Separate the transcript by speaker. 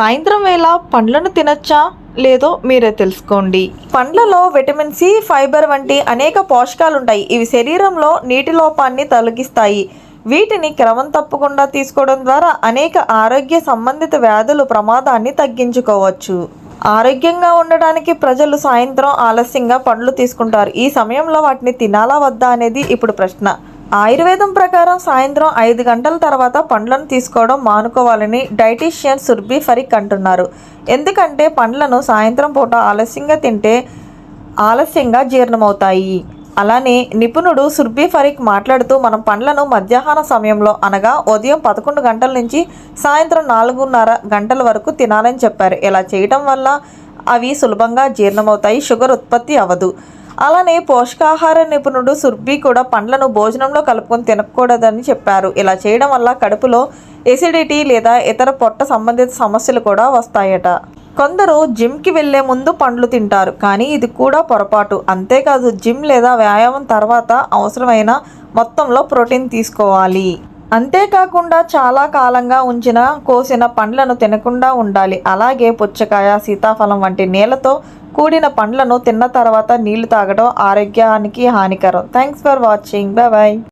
Speaker 1: సాయంత్రం వేళ పండ్లను తినొచ్చా లేదో మీరే తెలుసుకోండి. పండ్లలో విటమిన్ సి ఫైబర్ వంటి అనేక పోషకాలు ఉంటాయి ఇవి శరీరంలో నీటి లోపాన్ని తొలగిస్తాయి. వీటిని క్రమం తప్పకుండా తీసుకోవడం ద్వారా అనేక ఆరోగ్య సంబంధిత వ్యాధులు ప్రమాదాన్ని తగ్గించుకోవచ్చు. ఆరోగ్యంగా ఉండడానికి ప్రజలు సాయంత్రం ఆలస్యంగా పండ్లు తీసుకుంటారు. ఈ సమయంలో వాటిని తినాలా వద్దా అనేది ఇప్పుడు ప్రశ్న. ఆయుర్వేదం ప్రకారం సాయంత్రం ఐదు గంటల తర్వాత పండ్లను తీసుకోవడం మానుకోవాలని డైటీషియన్ సుర్బి ఫరిక్ అంటున్నారు. ఎందుకంటే పండ్లను సాయంత్రం పూట ఆలస్యంగా తింటే ఆలస్యంగా జీర్ణమవుతాయి. అలానే నిపుణుడు సుర్బీ ఫరిక్ మాట్లాడుతూ మనం పండ్లను మధ్యాహ్న సమయంలో అనగా ఉదయం పదకొండు గంటల నుంచి సాయంత్రం నాలుగున్నర గంటల వరకు తినాలని చెప్పారు. ఇలా చేయటం వల్ల అవి సులభంగా జీర్ణమవుతాయి షుగర్ ఉత్పత్తి అవ్వదు. అలానే పోషకాహార నిపుణుడు సుర్బీ కూడా పండ్లను భోజనంలో కలుపుకొని తినకూడదని చెప్పారు. ఇలా చేయడం వల్ల కడుపులో ఎసిడిటీ లేదా ఇతర పొట్ట సంబంధిత సమస్యలు కూడా వస్తాయట. కొందరు జిమ్కి వెళ్ళే ముందు పండ్లు తింటారు కానీ ఇది కూడా పొరపాటు. అంతేకాదు జిమ్ లేదా వ్యాయామం తర్వాత అవసరమైన మొత్తంలో ప్రోటీన్ తీసుకోవాలి. అంతేకాకుండా చాలా కాలంగా ఉంచిన కోసిన పండ్లను తినకుండా ఉండాలి. అలాగే పుచ్చకాయ సీతాఫలం వంటి నీళ్ళతో కూడిన పండ్లను తిన్న తర్వాత నీళ్ళు తాగడం ఆరోగ్యానికి హానికరం. Thanks for watching bye bye